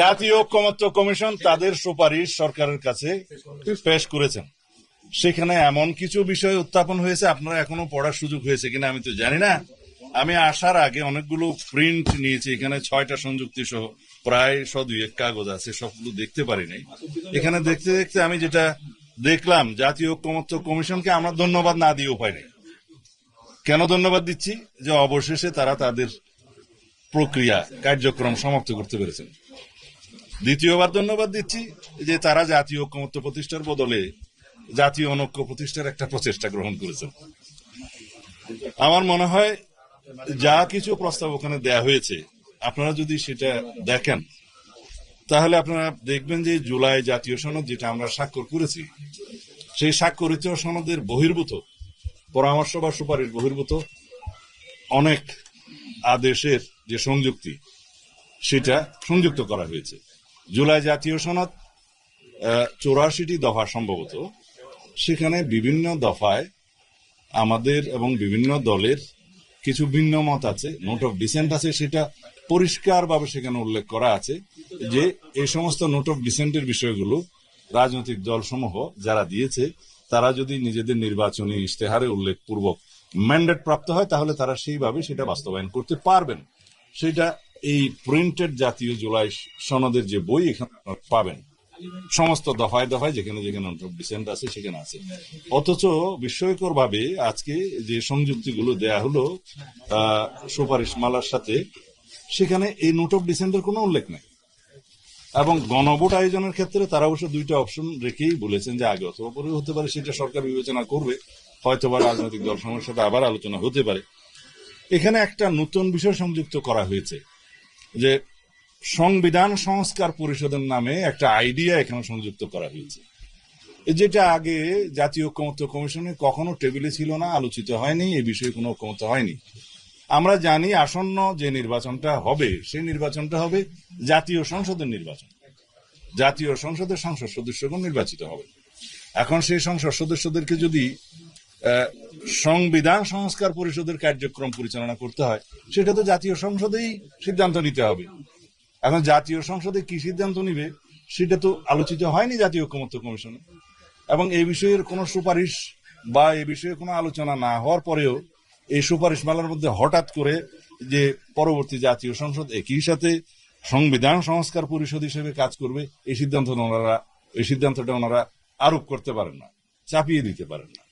জাতীয় ঐক্যমত্য কমিশন তাদের সুপারিশ সরকারের কাছে পেশ করেছেন। সেখানে এমন কিছু বিষয় উত্থাপন হয়েছে, আপনারা এখনও পড়ার সুযোগ হয়েছে কিনা আমি তো জানি না। আমি আসার আগে অনেকগুলো প্রিন্ট নিয়েছি, এখানে ছয়টা সংযুক্তি সহ, প্রায় শ দুই এক কাগজ আছে, সবগুলো দেখতে পারি নাই। এখানে দেখতে দেখতে আমি যেটা দেখলাম, জাতীয় ঐক্যমত্য কমিশনকে আমরা ধন্যবাদ না দিয়ে উপায় নেই। কেন ধন্যবাদ দিচ্ছি? যে অবশেষে তারা তাদের প্রক্রিয়া, কার্যক্রম সমাপ্ত করতে পেরেছেন। দ্বিতীয়বার ধন্যবাদ দিচ্ছি যে তারা জাতীয় ঐক্যমত্য প্রতিষ্ঠার বদলে জাতীয় অনৈক্য প্রতিষ্ঠার একটা প্রচেষ্টা গ্রহণ করেছেন। আমার মনে হয় যা কিছু প্রস্তাব ওখানে দেয়া হয়েছে, আপনারা যদি সেটা দেখেন, তাহলে আপনারা দেখবেন যে জুলাই জাতীয় সনদ যেটা আমরা স্বাক্ষর করেছি, সেই স্বাক্ষরিত সনদের বহির্ভূত, পরামর্শ বা সুপারিশ বহির্ভূত অনেক আদেশের যে সংযুক্তি, সেটা সংযুক্ত করা হয়েছে। জুলাই জাতীয় সনদ চৌরাশিটি দফা সম্ভবত। সেখানে বিভিন্ন দফায় আমাদের এবং বিভিন্ন দলের কিছু ভিন্ন মত আছে, নোট অফ ডিসেন্ট আছে, সেটা পরিষ্কারভাবে সেখানে উল্লেখ করা আছে যে এই সমস্ত নোট অফ ডিসেন্টের বিষয়গুলো রাজনৈতিক দলসমূহ যারা দিয়েছে, তারা যদি নিজেদের নির্বাচনী ইশতেহারে উল্লেখপূর্বক ম্যান্ডেট প্রাপ্ত হয়, তাহলে তারা সেইভাবে সেটা বাস্তবায়ন করতে পারবেন। সেটা এই প্রিন্টেড জাতীয় জুলাই সনদের যে বই এখানে পাবেন, সমস্ত দফায় দফায় যেখানে যেখানে ডিসেন্ট আছে সেখানে আছে। অথচ বিস্ময়কর ভাবে আজকে যে সংযুক্তিগুলো দেয়া হলো সুপারিশ মালার সাথে, সেখানে এই নোট অফ ডিসেন্টের কোনো উল্লেখ নেই। এবং গণভোট আয়োজনের ক্ষেত্রে তারা অবশ্য দুইটা অপশন রেখেই বলেছেন যে আগে অথবা পরে হতে পারে, সেটা সরকার বিবেচনা করবে। হয়তো বা রাজনৈতিক দলসমূহের সাথে আবার আলোচনা হতে পারে। এখানে একটা নতুন বিষয় সংযুক্ত করা হয়েছে। যে সংবিধান সংস্কার পরিষদের নামে একটা আইডিয়া এখানে সংযুক্ত করা হয়েছে। যেটা আগে জাতীয় ঐক্যমত্য কমিশনে কখনো টেবিলে ছিল না, আলোচিত হয়নি, এ বিষয়ে কোনো ঐক্যমত্য হয়নি। আমরা জানি আসন্ন যে নির্বাচনটা হবে, সেই নির্বাচনটা হবে জাতীয় সংসদের নির্বাচন। জাতীয় সংসদের সংসদ সদস্যগণ নির্বাচিত হবে। এখন সেই সংসদ সদস্যদেরকে যদি সংবিধান সংস্কার পরিষদের কার্যক্রম পরিচালনা করতে হয়। সেটা তো জাতীয় সংসদেই সিদ্ধান্ত নিতে হবে। এখন জাতীয় সংসদে কি সিদ্ধান্ত নিবে, সেটা তো আলোচিত হয়নি জাতীয় ঐক্যমত্য কমিশনে। এবং এই বিষয়ের কোনো সুপারিশ বা এই বিষয়ে কোনো আলোচনা না হওয়ার পরেও এই সুপারিশ মালার মধ্যে হঠাৎ করে যে পরবর্তী জাতীয় সংসদ একই সাথে সংবিধান সংস্কার পরিষদ হিসেবে কাজ করবে, এই সিদ্ধান্ত ওনারা, এই সিদ্ধান্তটা ওনারা আরোপ করতে পারেন না, চাপিয়ে দিতে পারেন না।